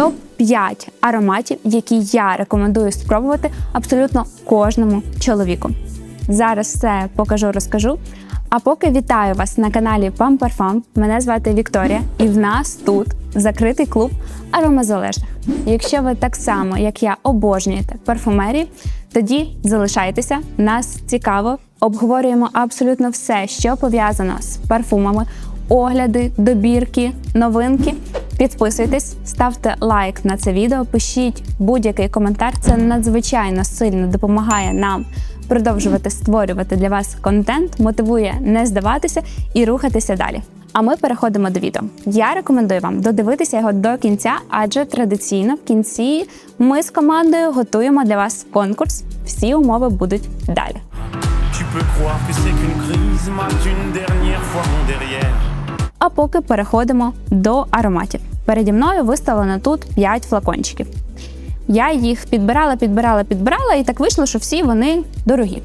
топ 5 ароматів, які я рекомендую спробувати абсолютно кожному чоловіку. Зараз все покажу, розкажу. А поки вітаю вас на каналі Pam Parfum. Мене звати Вікторія, і в нас тут закритий клуб аромазалежних. Якщо ви так само, як я, обожнюєте парфумерію, тоді залишайтеся. Нас цікаво. Обговорюємо абсолютно все, що пов'язано з парфумами, огляди, добірки, новинки. Підписуйтесь, ставте лайк на це відео, пишіть будь-який коментар. Це надзвичайно сильно допомагає нам продовжувати створювати для вас контент, мотивує не здаватися і рухатися далі. А ми переходимо до відео. Я рекомендую вам додивитися його до кінця, адже традиційно в кінці ми з командою готуємо для вас конкурс. Всі умови будуть далі. А поки переходимо до ароматів. Переді мною виставлено тут 5 флакончиків. Я їх підбирала, підбирала, підбирала, і так вийшло, що всі вони дорогі.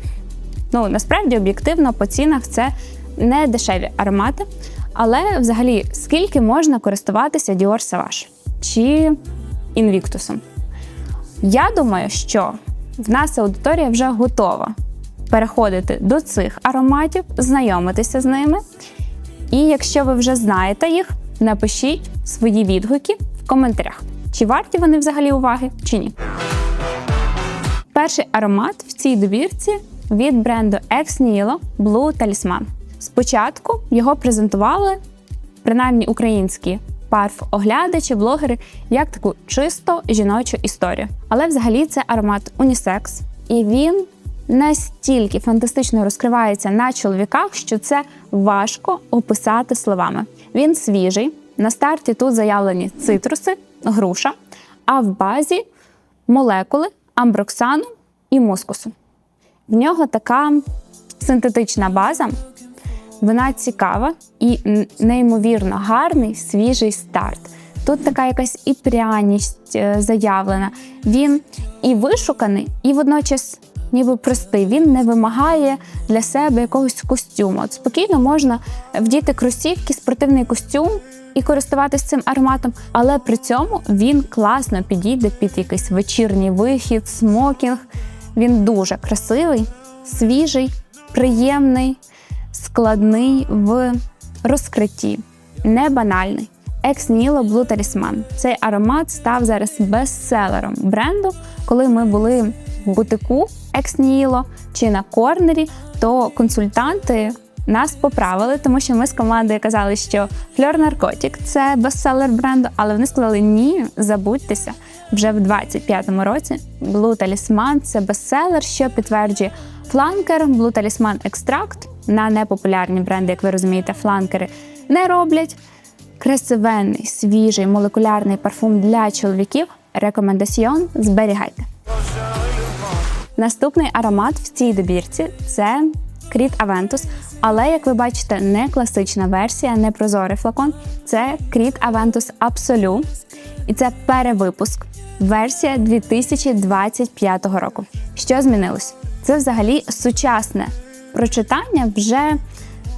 Ну, насправді, об'єктивно, по цінах це не дешеві аромати. Але взагалі, скільки можна користуватися Dior Sauvage чи Invictus? Я думаю, що в нас аудиторія вже готова переходити до цих ароматів, знайомитися з ними. І якщо ви вже знаєте їх, напишіть свої відгуки в коментарях, чи варті вони взагалі уваги, чи ні. Перший аромат в цій добірці від бренду Ex Nihilo Blue Talisman. Спочатку його презентували принаймні українські парф-оглядачі, блогери, як таку чисто жіночу історію. Але взагалі це аромат унісекс, і він настільки фантастично розкривається на чоловіках, що це важко описати словами. Він свіжий. На старті тут заявлені цитруси, груша, а в базі молекули амброксану і мускусу. В нього така синтетична база, вона цікава і неймовірно гарний свіжий старт. Тут така якась і пряність е, заявлена. Він і вишуканий, і водночас ніби простий. Він не вимагає для себе якогось костюму. От спокійно можна вдіти кросівки, спортивний костюм і користуватися цим ароматом, але при цьому він класно підійде під якийсь вечірній вихід, смокінг. Він дуже красивий, свіжий, приємний, складний в розкритті, не банальний. Ex Nihilo Blue Talisman. Цей аромат став зараз бестселером бренду. Коли ми були бутику Nihilo чи на корнері, то консультанти нас поправили, тому що ми з командою казали, що Fleur Narcotic – це бестселер бренду, але вони сказали ні, забудьтеся. Вже в 25-му році Blue Talisman – це бестселер, що підтверджує фланкер, Blue Talisman Extract. На непопулярні бренди, як ви розумієте, фланкери не роблять. Красивенний, свіжий молекулярний парфум для чоловіків. Рекомендаціон зберігайте. Наступний аромат в цій добірці це Creed Aventus. Але, як ви бачите, не класична версія, не прозорий флакон. Це Creed Aventus Absolu. І це перевипуск. Версія 2025 року. Що змінилось? Це взагалі сучасне прочитання вже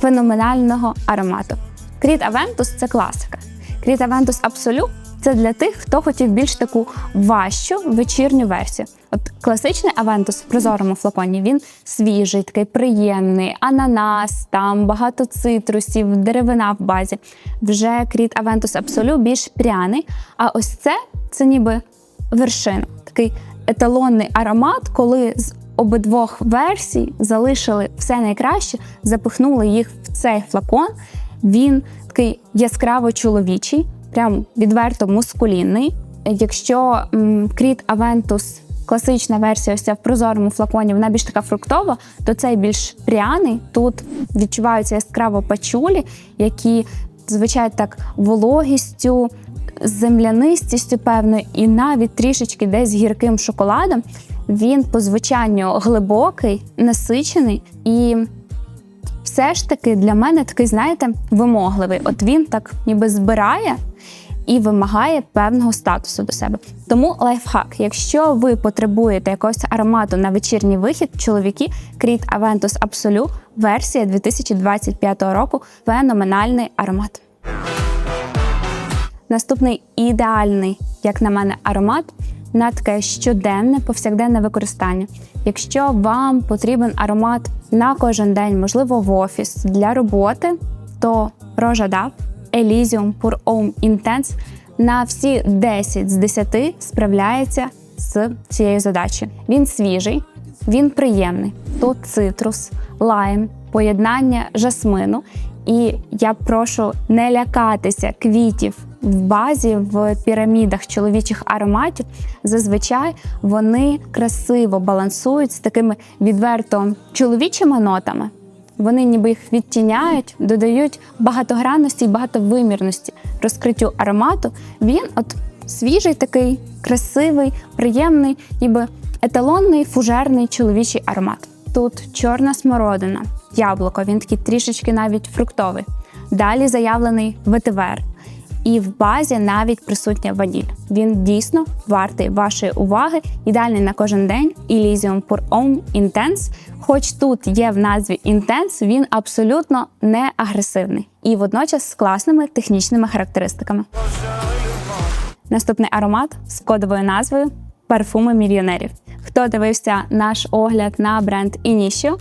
феноменального аромату. Creed Aventus – це класика. Creed Aventus Absolu – це для тих, хто хотів більш таку важчу вечірню версію. От класичний Aventus в прозорому флаконі він свіжий, такий приємний, ананас, там багато цитрусів, деревина в базі. Вже Creed Aventus Absolu більш пряний. А ось це це ніби вершина, такий еталонний аромат, коли з обидвох версій залишили все найкраще, запихнули їх в цей флакон. Він такий яскраво чоловічий, прям відверто мускулінний. Якщо Creed Aventus класична версія, ось ця в прозорому флаконі, вона більш така фруктова, то цей більш пряний. Тут відчуваються яскраво пачулі, які звучать так вологістю, землянистістю певною, і навіть трішечки десь гірким шоколадом. Він по звучанню глибокий, насичений і все ж таки для мене такий, знаєте, вимогливий. От він так ніби збирає і вимагає певного статусу до себе. Тому лайфхак, якщо ви потребуєте якогось аромату на вечірній вихід, чоловіки, Creed Aventus Absolu, версія 2025 року, феноменальний аромат. Наступний ідеальний, як на мене, аромат на таке щоденне повсякденне використання. Якщо вам потрібен аромат на кожен день, можливо, в офіс для роботи, то Рожа Дав Elysium Pour Homme Intense на всі 10 з 10 справляється з цією задачею. Він свіжий, він приємний. Тут цитрус, лайм, поєднання жасмину. І я прошу не лякатися квітів в базі в пірамідах чоловічих ароматів. Зазвичай вони красиво балансують з такими відверто чоловічими нотами. Вони ніби їх відтіняють, додають багатогранності і багатовимірності розкриттю аромату. Він от свіжий, такий красивий, приємний, ніби еталонний фужерний чоловічий аромат. Тут чорна смородина, яблуко, він такий трішечки навіть фруктовий. Далі заявлений ветивер. І в базі навіть присутня ваніль. Він дійсно вартий вашої уваги. Ідеальний на кожен день. Elysium Pour Homme Intense. Хоч тут є в назві Intense, він абсолютно не агресивний і водночас з класними технічними характеристиками. Наступний аромат з кодовою назвою Парфуми мільйонерів. Хто дивився наш огляд на бренд Initio,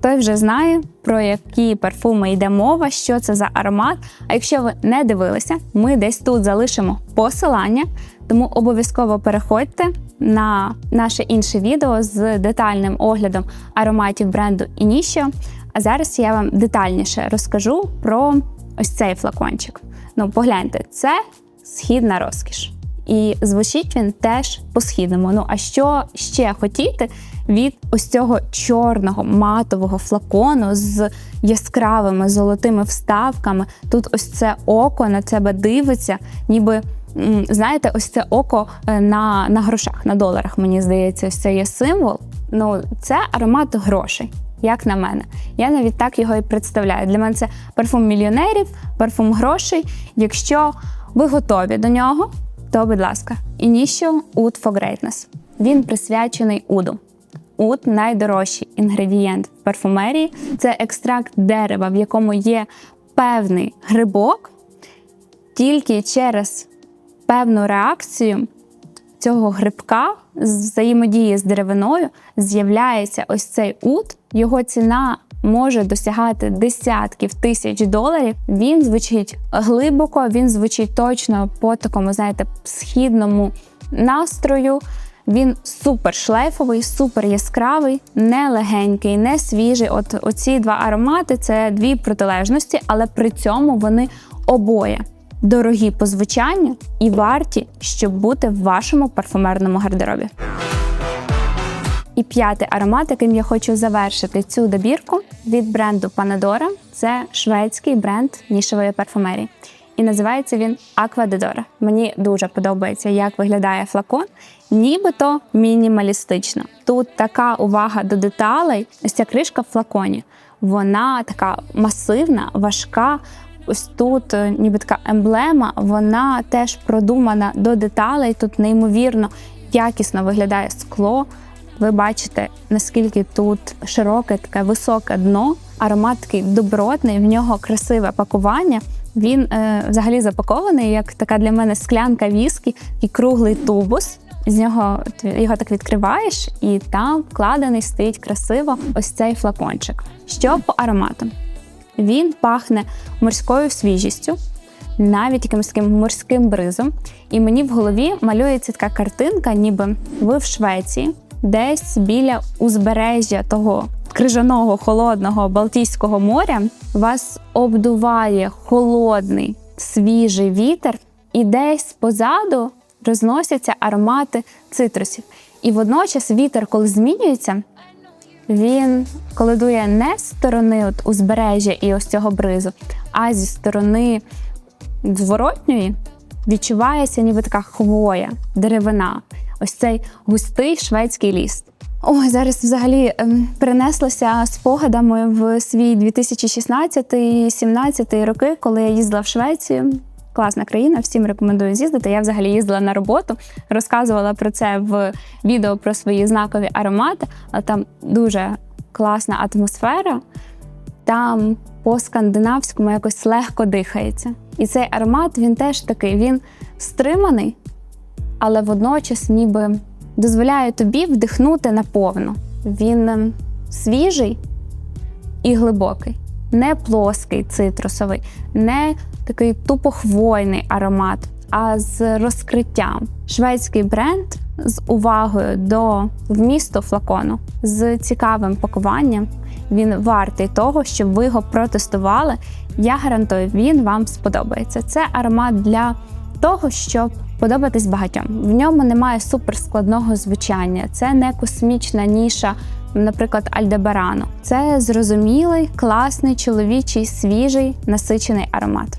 той вже знає, про які парфуми йде мова, що це за аромат. А якщо ви не дивилися, ми десь тут залишимо посилання, тому обов'язково переходьте на наше інше відео з детальним оглядом ароматів бренду Initio. А зараз я вам детальніше розкажу про ось цей флакончик. Ну, погляньте, це східна розкіш. І звучить він теж по-східному. Ну а що ще хотіти від ось цього чорного матового флакону з яскравими золотими вставками? Тут ось це око на тебе дивиться, ніби. Знаєте, ось це око е, на, на грошах, на доларах, мені здається, ось це є символ. Ну, це аромат грошей, як на мене. Я навіть так його і представляю. Для мене це парфум мільйонерів, парфум грошей. Якщо ви готові до нього, то, будь ласка, Initio Oud for Greatness. Він присвячений уду. Уд найдорожчий інгредієнт в парфумерії. Це екстракт дерева, в якому є певний грибок, тільки через певну реакцію цього грибка взаємодії з деревиною з'являється ось цей ут. Його ціна може досягати десятків тисяч доларів. Він звучить глибоко, він звучить точно по такому, знаєте, східному настрою. Він супер шлейфовий, супер яскравий, не легенький, не свіжий. От оці два аромати це дві протилежності, але при цьому вони обоє дорогі по звучанню і варті, щоб бути в вашому парфумерному гардеробі. І п'ятий аромат, яким я хочу завершити цю добірку від бренду Panadora. Це шведський бренд нішевої парфумерії. І називається він Aqua. Мені дуже подобається, як виглядає флакон, нібито мінімалістично. Тут така увага до деталей. Ось ця кришка в флаконі. Вона така масивна, важка. Ось тут е, ніби така емблема, вона теж продумана до деталей. Тут неймовірно якісно виглядає скло. Ви бачите, наскільки тут широке, таке високе дно, аромат такий добротний, в нього красиве пакування. Він е, взагалі запакований як така для мене склянка віскі і круглий тубус. З нього його так відкриваєш, і там вкладений стоїть красиво ось цей флакончик. Що по аромату? Він пахне морською свіжістю, навіть якимось таким морським бризом. І мені в голові малюється така картинка, ніби ви в Швеції, десь біля узбережжя того крижаного холодного Балтійського моря. Вас обдуває холодний свіжий вітер, і десь позаду розносяться аромати цитрусів. І водночас вітер, коли змінюється, він коледує не з сторони от узбережжя і ось цього бризу, а зі сторони зворотньої відчувається ніби така хвоя, деревина, ось цей густий шведський ліс. Ой, зараз взагалі ем, перенеслася спогадами в свій 2016-17 роки, коли я їздила в Швецію. Класна країна, всім рекомендую з'їздити. Я взагалі їздила на роботу, розказувала про це в відео про свої знакові аромати, там дуже класна атмосфера. Там по скандинавському якось легко дихається. І цей аромат він теж такий, він стриманий, але водночас ніби дозволяє тобі вдихнути наповну. Він ем, свіжий і глибокий, не плоский цитрусовий, не такий тупохвойний аромат, а з розкриттям. Шведський бренд з увагою до вмісту флакону, з цікавим пакуванням. Він вартий того, щоб ви його протестували. Я гарантую, він вам сподобається. Це аромат для того, щоб подобатись багатьом. В ньому немає суперскладного звучання. Це не космічна ніша, наприклад, Альдебарану. Це зрозумілий, класний, чоловічий, свіжий, насичений аромат.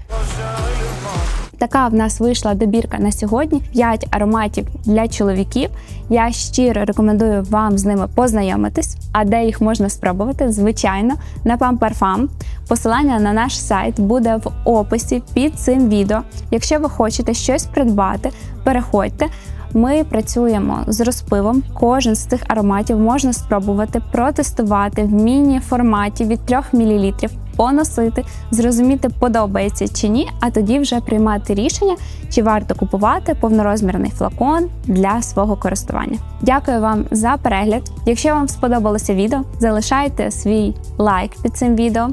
Така в нас вийшла добірка на сьогодні: 5 ароматів для чоловіків. Я щиро рекомендую вам з ними познайомитись. А де їх можна спробувати? Звичайно, на Pam. Посилання на наш сайт буде в описі під цим відео. Якщо ви хочете щось придбати, переходьте. Ми працюємо з розпивом. Кожен з цих ароматів можна спробувати протестувати в міні-форматі від 3 мл, поносити, зрозуміти, подобається чи ні, а тоді вже приймати рішення, чи варто купувати повнорозмірний флакон для свого користування. Дякую вам за перегляд. Якщо вам сподобалося відео, залишайте свій лайк під цим відео.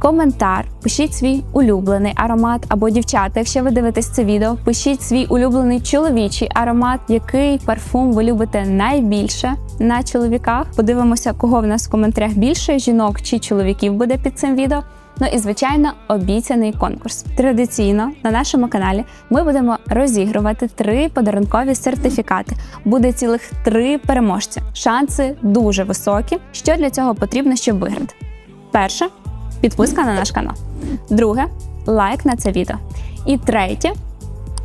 Коментар, пишіть свій улюблений аромат або дівчата, якщо ви дивитесь це відео, пишіть свій улюблений чоловічий аромат, який парфум ви любите найбільше на чоловіках. Подивимося, кого в нас в коментарях більше жінок чи чоловіків буде під цим відео. Ну і звичайно, обіцяний конкурс. Традиційно на нашому каналі ми будемо розігрувати три подарункові сертифікати. Буде цілих три переможці. Шанси дуже високі. Що для цього потрібно, щоб виграти? Перше підписка на наш канал. Друге лайк на це відео. І третє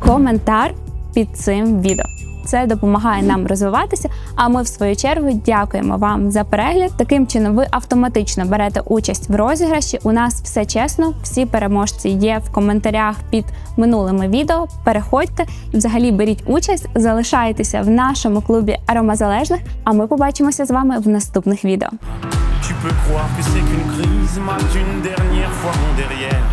коментар під цим відео. Це допомагає нам розвиватися. А ми, в свою чергу, дякуємо вам за перегляд. Таким чином, ви автоматично берете участь в розіграші. У нас все чесно, всі переможці є в коментарях під минулими відео. Переходьте і взагалі беріть участь, залишайтеся в нашому клубі аромазалежних. А ми побачимося з вами в наступних відео. Tu peux croire que c'est qu'une crise, mate une dernière fois mon derrière.